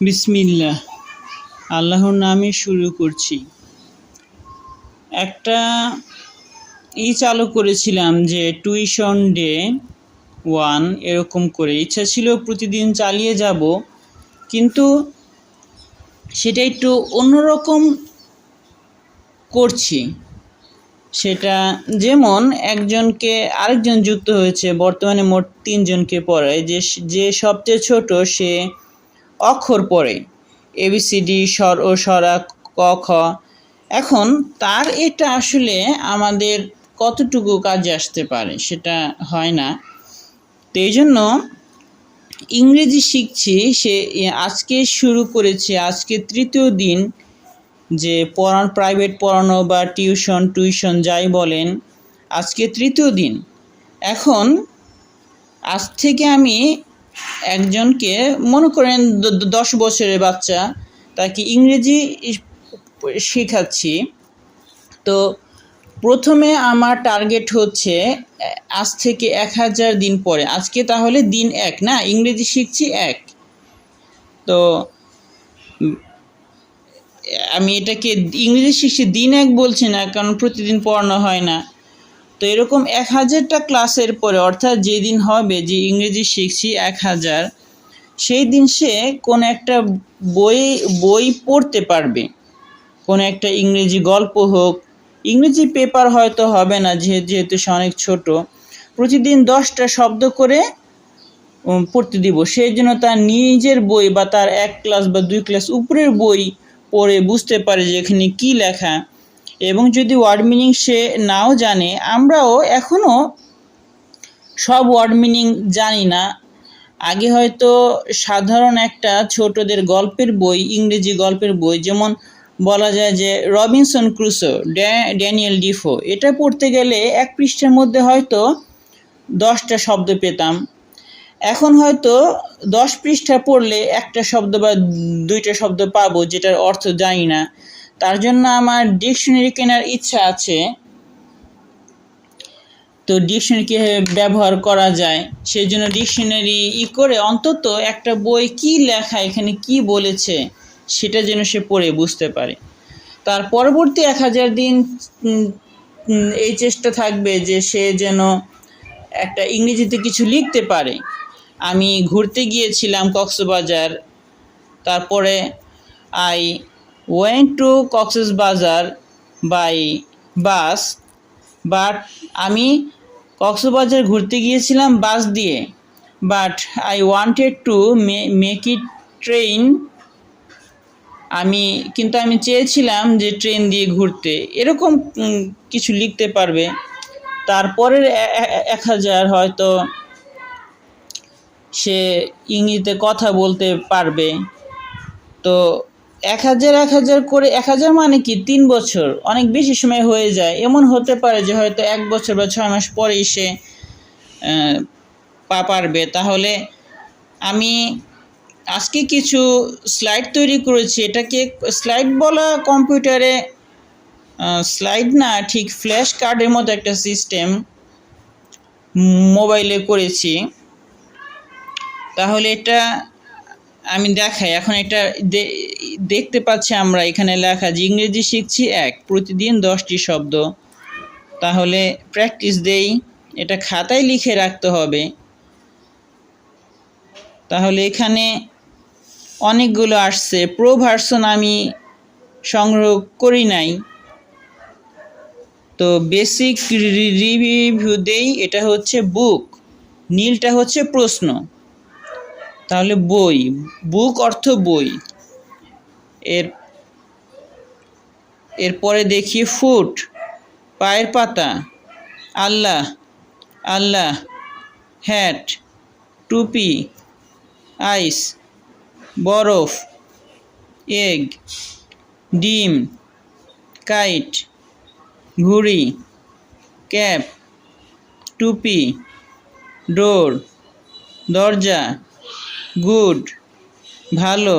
বিসমিল্লাহ। আল্লাহর নামে শুরু করছি। একটা ই চালু করেছিলাম যে টুইশন ডে ওয়ান এরকম করে। ইচ্ছা ছিল প্রতিদিন চালিয়ে যাব, কিন্তু সেটা একটু অন্যরকম করছি। সেটা যেমন একজনকে আরেকজন যুক্ত হয়েছে, বর্তমানে মোট তিনজনকে পড়ায়। যে যে সবচেয়ে ছোট সে অক্ষর পড়ে। এবিসিডি স্বর ও স্বরা ক, খ। এখন তার এটা আসলে আমাদের কতটুকু কাজে আসতে পারে সেটা হয় না। তো এই জন্য ইংরেজি শিখছি, সে আজকে শুরু করেছে, আজকে তৃতীয় দিন যে পড়ান প্রাইভেট পড়ানো বা টিউশন টিউশন যাই বলেন, আজকে তৃতীয় দিন। এখন আজ থেকে আমি একজনকে, মনে করেন দশ বছরের বাচ্চা, তাকে ইংরেজি শেখাচ্ছি। তো প্রথমে আমার টার্গেট হচ্ছে আজ থেকে এক হাজার দিন পরে, আজকে তাহলে দিন এক, না? ইংরেজি শিখছি এক। তো আমি এটাকে, ইংরেজি শিখছি দিন এক বলছি না, কারণ প্রতিদিন পড়ানো হয় না। তো এরকম এক হাজারটা ক্লাসের পরে, অর্থাৎ যেদিন হবে যে ইংরেজি শিখছি এক হাজার, সেই দিন সে কোনো একটা বই বই পড়তে পারবে। কোনো একটা ইংরেজি গল্প হোক, ইংরেজি পেপার হয়তো হবে না যেহে- যেহেতু সে অনেক ছোট, প্রতিদিন দশটা শব্দ করে পড়তে দিব। সেই জন্য তার নিজের বই বা তার এক ক্লাস বা দুই ক্লাস উপরের বই পড়ে বুঝতে পারে যে এখানে কী লেখা। এবং যদি ওয়ার্ড মিনিং সে নাও জানে, আমরাও এখনও সব ওয়ার্ড মিনিং জানি না। আগে হয়তো সাধারণ একটা ছোটদের গল্পের বই, ইংরেজি গল্পের বই, যেমন বলা যায় যে রবিনসন ক্রুসো, ড্যা- ড্যানিয়েল ডিফো, এটা পড়তে গেলে এক পৃষ্ঠের মধ্যে হয়তো দশটা শব্দ পেতাম। এখন হয়তো দশ পৃষ্ঠা পড়লে একটা শব্দ বা দুইটা শব্দ পাবো, যেটার অর্থ জানি না। তার জন্য আমার ডিকশনারি কেনার ইচ্ছা আছে। তো ডিকশনারি কীভাবে ব্যবহার করা যায়। সেই জন্য ডিকশনারি ই করে অন্তত একটা বই কি লেখা, এখানে কি বলেছে, সেটা যেন সে পড়ে, বুঝতে পারে। তার পরবর্তী এক হাজার দিন এই চেষ্টা থাকবে যে সে যেন একটা ইংরেজিতে কিছু লিখতে পারে। আমি ঘুরতে গিয়েছিলাম কক্সবাজার, তারপরে আই ওয়েন্ট টু কক্সেস বাজার বাই বাস বাট আমি কক্সবাজার ঘুরতে গিয়েছিলাম বাস দিয়ে। But I wanted to make it train আমি, কিন্তু আমি চেয়েছিলাম যে ট্রেন দিয়ে ঘুরতে। এরকম কিছু লিখতে পারবে। তারপরের এক হাজার হয়তো সে ইংরেজিতে কথা বলতে পারবে। তো এক হাজার এক হাজার করে, এক হাজার মানে কি? তিন বছর। অনেক বেশি সময় হয়ে যায়। এমন হতে পারে যে হয়তো এক বছর বা ছয় মাস পরেই সে পা পারবে। তাহলে আমি আজকে কিছু স্লাইড তৈরি করেছি। এটাকে স্লাইড বলা কম্পিউটারে স্লাইড না, ঠিক ফ্ল্যাশ কার্ডের মতো একটা সিস্টেম মোবাইলে করেছি। তাহলে এটা আমি দেখাই। এখন এটা দেখতে পাচ্ছি আমরা, এখানে লেখা যে ইংরেজি শিখছি এক, প্রতিদিন দশটি শব্দ। তাহলে প্র্যাকটিস দেই, এটা খাতায় লিখে রাখতে হবে। তাহলে এখানে অনেকগুলো আসছে প্রো ভার্সন আমি সংগ্রহ করি নাই। তো বেসিক রিভিউ দেই, এটা হচ্ছে বুক নীলটা হচ্ছে প্রশ্ন। তাহলে বই বুক অর্থ বই। এর, এরপরে দেখি ফুট, পায়ের পাতা, আল্লাহ আল্লাহ, হ্যাট, টুপি, আইস, বরফ, এগ, ডিম, কাইট, ঘুড়ি, ক্যাপ, টুপি, ডোর, দরজা, গুড, ভালো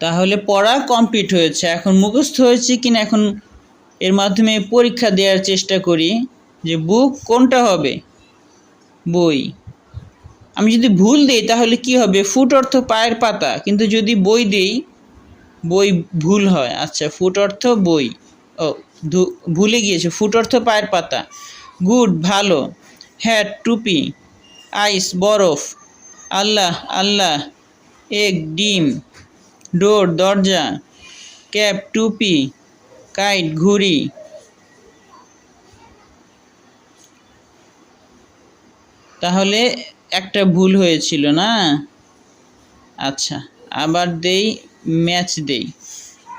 তাহলে পড়া কমপ্লিট হয়েছে। এখন মুখস্থ হয়েছে কিনা এখন এর মাধ্যমে পরীক্ষা দেওয়ার চেষ্টা করি যে বুক কোনটা হবে? বই। আমি যদি ভুল দেই তাহলে কি হবে? ফুট অর্থ পায়ের পাতা, কিন্তু যদি বই দেই, বই ভুল হয়। আচ্ছা ফুট অর্থ বই। ও ভুলে গিয়েছে। ফুট অর্থ পায়ের পাতা। গুড, ভালো। হ্যাট টুপি। আইস বরফ। আল্লাহ আল্লাহ। এগ ডিম। ডোর, দরজা, ক্যাপ, টুপি, কাইট, ঘুড়ি। তাহলে একটা ভুল হয়েছিল না? আচ্ছা আবার দেই, ম্যাচ দেই।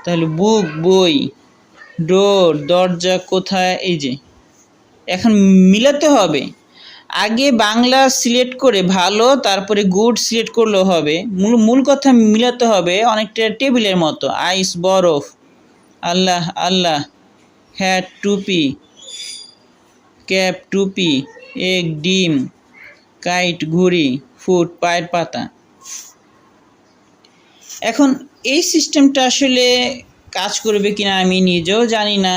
তাহলে বুক, বই, ডোর, দরজা কোথায়? এই যে, এখন মিলাতে হবে। আগে বাংলা সিলেক্ট করে ভালো, তারপরে গুড সিলেক্ট করলেও হবে। মূল মূল কথা মিলাতে হবে অনেকটা টেবিলের মতো। আইস বরফ। আল্লাহ আল্লাহ। হ্যাট টুপি। ক্যাপ টুপি। এগ ডিম। কাইট ঘুড়ি। ফুট, পায়ের পাতা। এখন এই সিস্টেমটা আসলে কাজ করবে কিনা আমি নিজেও জানি না।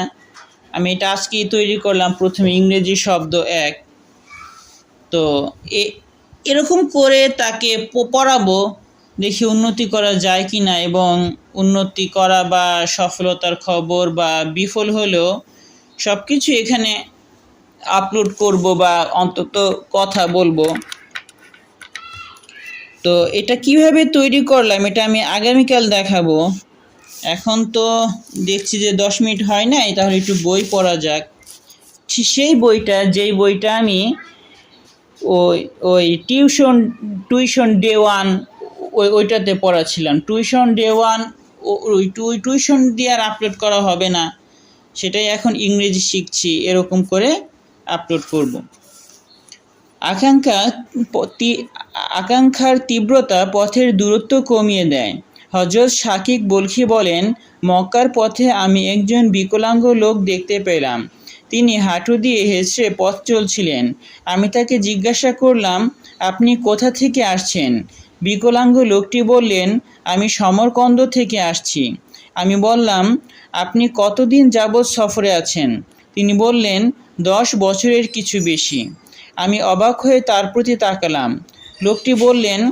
আমি এটা আজকেই তৈরি করলাম প্রথমে ইংরেজি শব্দ এক। তো এ- এরকম করে তাকে পড়াবো, দেখি উন্নতি করা যায় কি না এবং উন্নতি করা বা সফলতার খবর বা বিফল হলেও সব কিছু এখানে আপলোড করব বা অন্তত কথা বলব। তো এটা কীভাবে তৈরি করলাম এটা আমি আগামীকাল দেখাবো। এখন তো দেখছি যে দশ মিনিট হয় নাই, তাহলে একটু বই পড়া যাক। সেই বইটা, যেই বইটা আমি ওই ওই টিউশন টিউশন ডে ওয়ান, ওই, ওইটাতে পড়াছিলাম টিউশন ডে ওয়ান ওই টিউশন দিয়ে আর আপলোড করা হবে না। সেটাই এখন ইংরেজি শিখছি, এরকম করে আপলোড করব। আকাঙ্ক্ষা আকাঙ্ক্ষার তীব্রতা পথের দূরত্ব কমিয়ে দেয়। হজরত শাকিক বলখি বলেন, মক্কার পথে আমি একজন বিকলাঙ্গ লোক দেখতে পেলাম। তিনি হাঁটু দিয়ে হেসে পথ চলছিলেন। আমি তাকে জিজ্ঞাসা করলাম, আপনি কোথা থেকে আসছেন? বিকলাঙ্গ লোকটি বললেন, আমি সমরকন্দ থেকে আসছি। আমি বললাম, আপনি কতদিন যাবৎ সফরে আছেন? তিনি বললেন, দশ বছরের কিছু বেশি। আমি অবাক হয়ে তার প্রতি তাকালাম। লোকটি বললেন,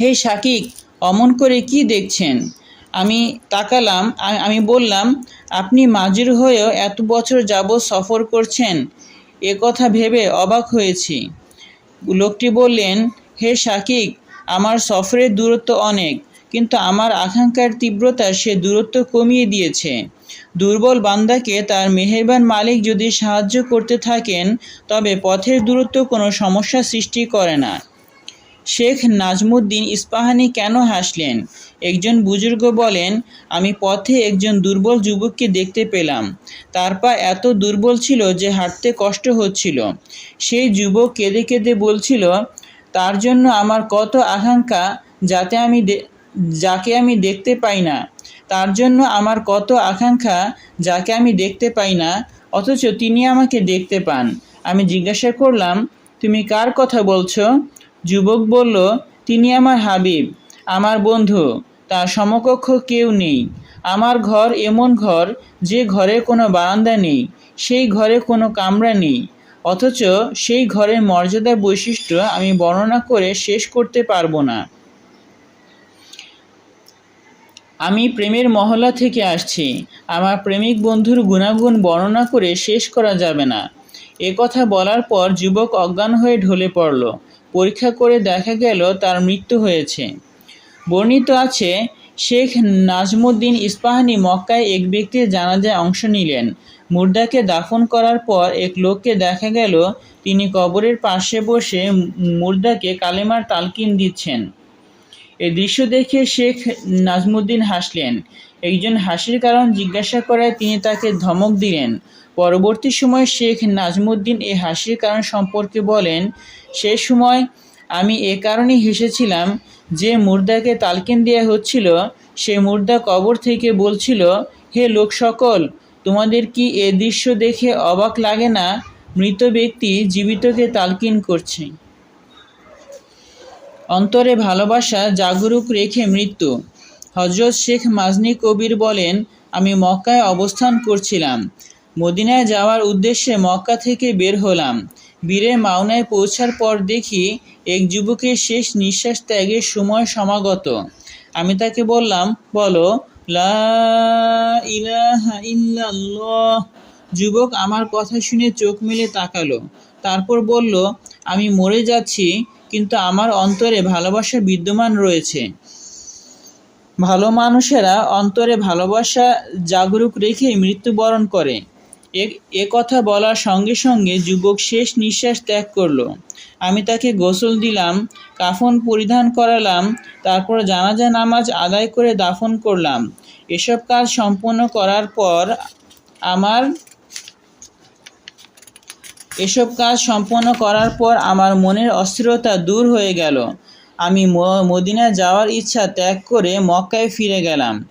হে শাকিক অমন করে কি দেখছেন? আমি তাকালাম আমি বললাম, আপনি মাজুর হয়েও এত বছর যাবৎ সফর করছেন, এ কথা ভেবে অবাক হয়েছি। লোকটি বললেন, হে শাকিক আমার সফরের দূরত্ব অনেক, কিন্তু আমার আকাঙ্ক্ষার তীব্রতা সে দূরত্ব কমিয়ে দিয়েছে। দুর্বল বান্দাকে তার মেহেরবান মালিক যদি সাহায্য করতে থাকেন, তবে পথের দূরত্ব কোনো সমস্যা সৃষ্টি করে না। শেখ নাজমুদ্দিন ইস্পাহানি কেন হাসলেন? একজন বুজুর্গ বলেন, আমি পথে একজন দুর্বল যুবককে দেখতে পেলাম। তার পা এত দুর্বল ছিল যে হাঁটতে কষ্ট হচ্ছিল। সেই যুবক কেঁদে কেঁদে বলছিল, তার জন্য আমার কত আকাঙ্ক্ষা যাতে আমি যাকে আমি দেখতে পাই না। তার জন্য আমার কত আকাঙ্ক্ষা যাকে আমি দেখতে পাই না। অথচ তিনি আমাকে দেখতে পান। আমি জিজ্ঞাসা করলাম, তুমি কার কথা বলছো? যুবক বলল, তিনি আমার হাবিব, আমার বন্ধু, তার সমকক্ষ কেউ নেই। আমার ঘর এমন ঘর যে ঘরে কোনো বারান্দা নেই, সেই ঘরে কোনো কামরা নেই। অথচ সেই ঘরের মর্যাদার বৈশিষ্ট্য আমি বর্ণনা করে শেষ করতে পারব না। আমি প্রেমের মহলা থেকে আসছি। আমার প্রেমিক বন্ধুর গুণাগুণ বর্ণনা করে শেষ করা যাবে না। এ কথা বলার পর যুবক অজ্ঞান হয়ে ঢলে পড়ল। পরীক্ষা করে দেখা গেল তার মৃত্যু হয়েছে। বর্ণিত আছে, শেখ নাজমুদ্দিন ইস্পাহানি মক্কায় এক ব্যক্তির জানাজায় অংশ নিলেন। মুর্দাকে দাফন করার পর এক লোককে দেখা গেল, তিনি কবরের পাশে বসে মুর্দাকে কালেমার তালকিন দিচ্ছেন। এই দৃশ্য দেখে শেখ নাজমুদ্দিন হাসলেন। একজন হাসির কারণ জিজ্ঞাসা করায় তিনি তাকে ধমক দিলেন। পরবর্তী সময় শেখ নাজমুদ্দিন এ হাসির কারণ সম্পর্কে বলেন, সে সময় আমি এ কারণেই হেসেছিলাম যে মুর্দাকে তালকিন দেওয়া হচ্ছিল। সে মুর্দা কবর থেকে বলছিল, হে লোক সকল, তোমাদের কি এ দৃশ্য দেখে অবাক লাগে না? মৃত ব্যক্তি জীবিতকে তালকিন করছে। অন্তরে ভালোবাসা জাগরুক রেখে মৃত্যু। হজরত শেখ মাজনি কবির বলেন, আমি মক্কায় অবস্থান করছিলাম। মদিনায় যাওয়ার উদ্দেশ্যে মক্কা থেকে বের হলাম। বীরে মাওনায় পৌঁছার পর দেখি এক যুবকের শেষ নিঃশ্বাস ত্যাগের সময় সমাগত। আমি তাকে বললাম, বলো, লা যুবক আমার কথা শুনে চোখ মেলে তাকালো। তারপর বলল, আমি মরে যাচ্ছি, কিন্তু আমার অন্তরে ভালোবাসা বিদ্যমান রয়েছে। ভালো মানুষেরা অন্তরে ভালোবাসা জাগরুক রেখে মৃত্যুবরণ করে। এ- কথা বলার সঙ্গে সঙ্গে যুবক শেষ নিঃশ্বাস ত্যাগ করল। আমি তাকে গোসল দিলাম, কাফন পরিধান করালাম, তারপর জানাজা নামাজ আদায় করে দাফন করলাম। এসব কাজ সম্পন্ন করার পর আমার, এসব কাজ সম্পন্ন করার পর আমার মনের অস্থিরতা দূর হয়ে গেল। আমি মদিনা যাওয়ার ইচ্ছা ত্যাগ করে মক্কায় ফিরে গেলাম।